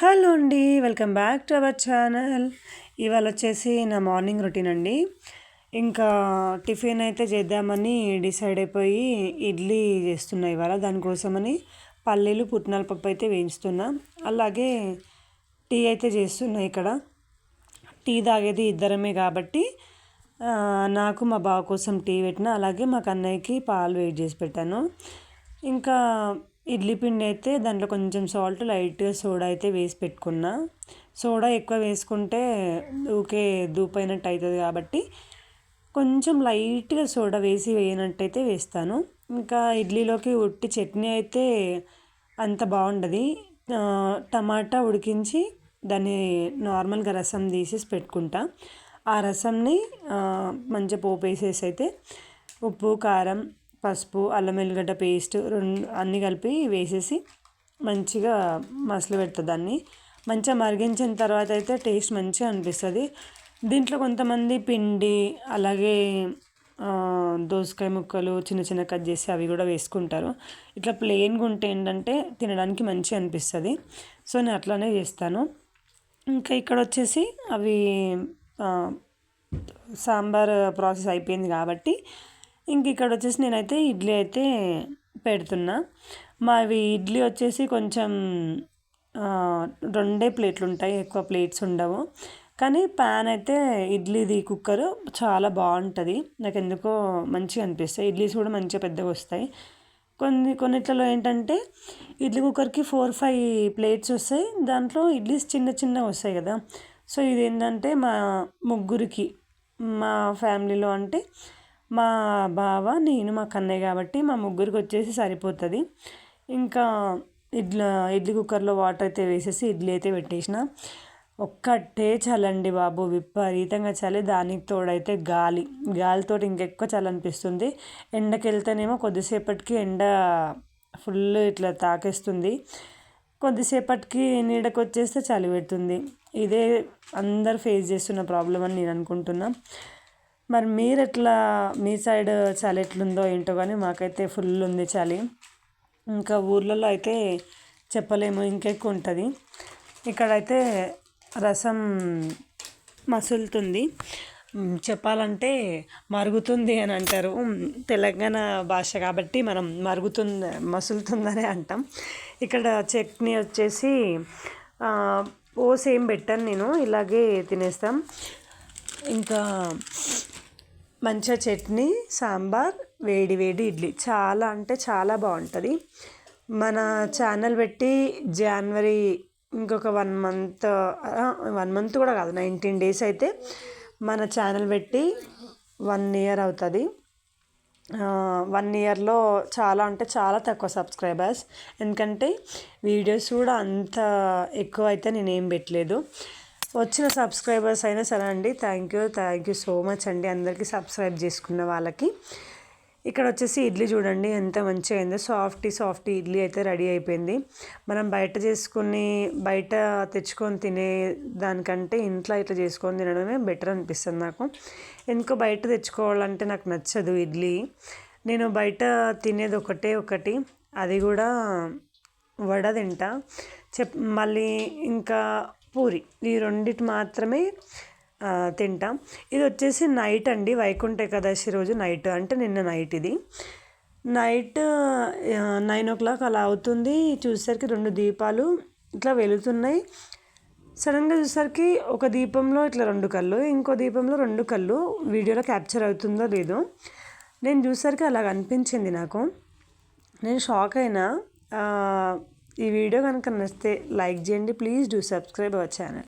Hello అండి welcome back to our channel. ఇవాళ వచ్చేసి నా మార్నింగ్ రొటీన్ అండి. ఇంకా టిఫిన్ అయితే చేద్దామని డిసైడ్ అయిపోయి ఇడ్లీ చేస్తున్నా ఇవాళ. దానికోసమని పల్లీలు పుట్నాల పప్పు అయితే వేయించుతున్నా. అలాగే టీ అయితే చేస్తున్నా ఇక్కడ. టీ తాగేది ఇద్దరమే కాబట్టి నాకు మా బావ కోసం టీ పెట్టిన అలాగే మా కన్నయ్యకి పాలు వెయిట్ చేసి పెట్టాను. ఇంకా ఇడ్లీ పిండి అయితే దాంట్లో కొంచెం సాల్ట్ లైట్గా సోడా అయితే వేసి పెట్టుకున్నా. సోడా ఎక్కువ వేసుకుంటే ఊకే దూపైనట్టు అవుతుంది కాబట్టి కొంచెం లైట్గా సోడా వేసి వేయనట్టయితే వేస్తాను. ఇంకా ఇడ్లీలోకి ఉట్టి చట్నీ అయితే అంత బాగుండదు. టమాటా ఉడికించి దాన్ని నార్మల్గా రసం తీసేసి పెట్టుకుంటా. ఆ రసంని మంచిగా పోపు వేసేసి అయితే ఉప్పు కారం పసుపు అల్లం వెల్లిగడ్డ పేస్ట్ రెండు అన్నీ కలిపి వేసేసి మంచిగా మసలు పెడుతుంది దాన్ని. మంచిగా మరిగించిన తర్వాత అయితే టేస్ట్ మంచిగా అనిపిస్తుంది. దీంట్లో కొంతమంది పిండి అలాగే దోసకాయ ముక్కలు చిన్న చిన్న కట్ చేసి అవి కూడా వేసుకుంటారు. ఇట్లా ప్లెయిన్గా ఉంటే ఏంటంటే తినడానికి మంచిగా అనిపిస్తుంది. సో నేను అట్లానే చేస్తాను. ఇంకా ఇక్కడ వచ్చేసి అవి సాంబార్ ప్రాసెస్ అయిపోయింది కాబట్టి ఇంక ఇక్కడ వచ్చేసి నేనైతే ఇడ్లీ అయితే పెడుతున్నా. మావి ఇడ్లీ వచ్చేసి కొంచెం రెండే ప్లేట్లు ఉంటాయి ఎక్కువ ప్లేట్స్ ఉండవు. కానీ ప్యాన్ అయితే ఇడ్లీది కుక్కర్ చాలా బాగుంటుంది. నాకు ఎందుకో మంచిగా అనిపిస్తాయి. ఇడ్లీస్ కూడా మంచిగా పెద్దగా వస్తాయి. కొన్ని కొన్నిట్లలో ఏంటంటే ఇడ్లీ కుక్కర్కి ఫోర్ ఫైవ్ ప్లేట్స్ వస్తాయి. దాంట్లో ఇడ్లీస్ చిన్న చిన్నగా వస్తాయి కదా. సో ఇది ఏంటంటే మా ముగ్గురికి మా ఫ్యామిలీలో అంటే మా బావ నేను మా కన్నయ్య కాబట్టి మా ముగ్గురికి వచ్చేసి సరిపోతుంది. ఇంకా ఇడ్లీ ఇడ్లీ కుక్కర్లో వాటర్ అయితే వేసేసి ఇడ్లీ అయితే పెట్టేసిన. ఒక్కటే చలండి బాబు విపరీతంగా చలి దానికి తోడైతే గాలి. గాలితో ఇంకెక్కువ చలి అనిపిస్తుంది ఎండకి వెళ్తేనేమో కొద్దిసేపటికి ఎండ ఫుల్ ఇట్లా తాకేస్తుంది. కొద్దిసేపటికి నీడకు వచ్చేస్తే చలి పెడుతుంది ఇదే అందరు ఫేస్ చేస్తున్న ప్రాబ్లం అని నేను అనుకుంటున్నా. మరి మీరు ఎట్లా మీ సైడ్ చలి ఎట్లుందో ఏంటో కానీ మాకైతే ఫుల్ ఉంది చలి. ఇంకా ఊర్లలో అయితే చెప్పలేము ఇంకెక్కువ ఉంటుంది ఇక్కడైతే రసం మసులుతుంది. చెప్పాలంటే మరుగుతుంది అని అంటారు. తెలంగాణ భాష కాబట్టి మనం మరుగుతుంది మసులుతుందనే అంటాం. ఇక్కడ చట్నీ వచ్చేసి పోసేం ఏం పెట్టాను నేను ఇలాగే తినేస్తాం. ఇంకా మంచిగా చట్నీ సాంబార్ వేడి వేడి ఇడ్లీ. చాలా అంటే చాలా బాగుంటుంది. మన ఛానల్ పెట్టి జనవరి ఇంకొక వన్ మంత్ వన్ మంత్ కూడా కాదు నైన్టీన్ డేస్ అయితే మన ఛానల్ పెట్టి వన్ ఇయర్ అవుతుంది. వన్ ఇయర్లో చాలా అంటే చాలా తక్కువ సబ్స్క్రైబర్స్. ఎందుకంటే వీడియోస్ కూడా అంత ఎక్కువ అయితే నేనేం పెట్టలేదు. వచ్చిన సబ్స్క్రైబర్స్ అయినా సరే అండి thank you thank you so much అండి అందరికీ సబ్స్క్రైబ్ చేసుకున్న వాళ్ళకి. ఇక్కడ వచ్చేసి ఇడ్లీ చూడండి ఎంత మంచిగా అయిందో. సాఫ్టీ సాఫ్టీ ఇడ్లీ అయితే రెడీ అయిపోయింది. మనం బయట చేసుకుని బయట తెచ్చుకొని తినే దానికంటే ఇంట్లో ఇట్లా చేసుకొని తినడమే బెటర్ అనిపిస్తుంది నాకు. ఎందుకో బయట తెచ్చుకోవాలంటే నాకు నచ్చదు ఇడ్లీ. నేను బయట తినేది ఒకటే ఒకటి అది కూడా వడ తింటా. చెప్ మళ్ళీ ఇంకా పూరి. ఈ రెండిటి మాత్రమే తింటాం. ఇది వచ్చేసి నైట్ అండి. వైకుంఠ ఏకాదశి రోజు నైట్. అంటే నిన్న నైట్ ఇది. నైట్ నైన్ ఓ క్లాక్ అలా అవుతుంది. చూసేసరికి రెండు దీపాలు ఇట్లా వెలుతున్నాయి. సడన్గా చూసేసరికి ఒక దీపంలో ఇట్లా రెండు కళ్ళు ఇంకో దీపంలో రెండు కళ్ళు. వీడియోలో క్యాప్చర్ అవుతుందో లేదో. నేను చూసేసరికి అలాగ అనిపించింది నాకు. నేను షాక్ అయినా ఈ వీడియో కనుక నచ్చితే లైక్ చేయండి. Please do subscribe our channel